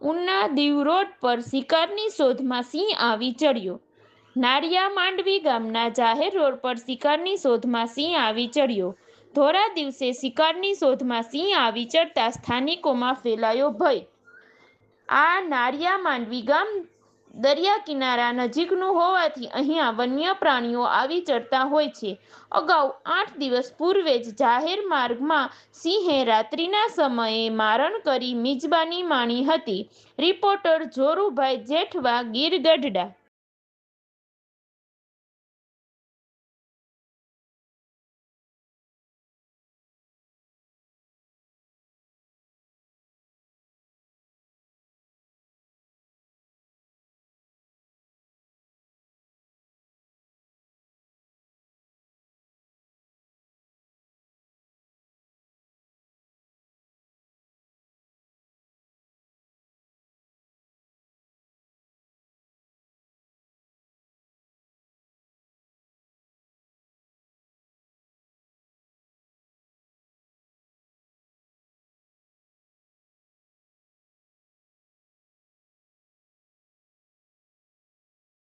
Una Diu road પર શિકારની શોધમાં સિંહ આવી ચડ્યો. નાળિયા માંડવી ગામના જાહેર રોડ પર શિકારની શોધમાં સિંહ આવી ચડ્યો. ધોરા દિવસે શિકારની શોધમાં સિંહ આવી ચડતા સ્થાનિકોમાં ફેલાયો ભય. આ નાળિયા માંડવી ગામ દરિયા કિનારા નજીકનું હોવાથી અહીંયા વન્ય પ્રાણીઓ આવી ચડતા હોય છે. અગાઉ આઠ દિવસ પૂર્વે જ જાહેર માર્ગમાં સિંહે રાત્રિના સમયે મારણ કરી મિજબાની માણી હતી. રિપોર્ટર જોરુભાઈ જેઠવા ગીર ગઢડા.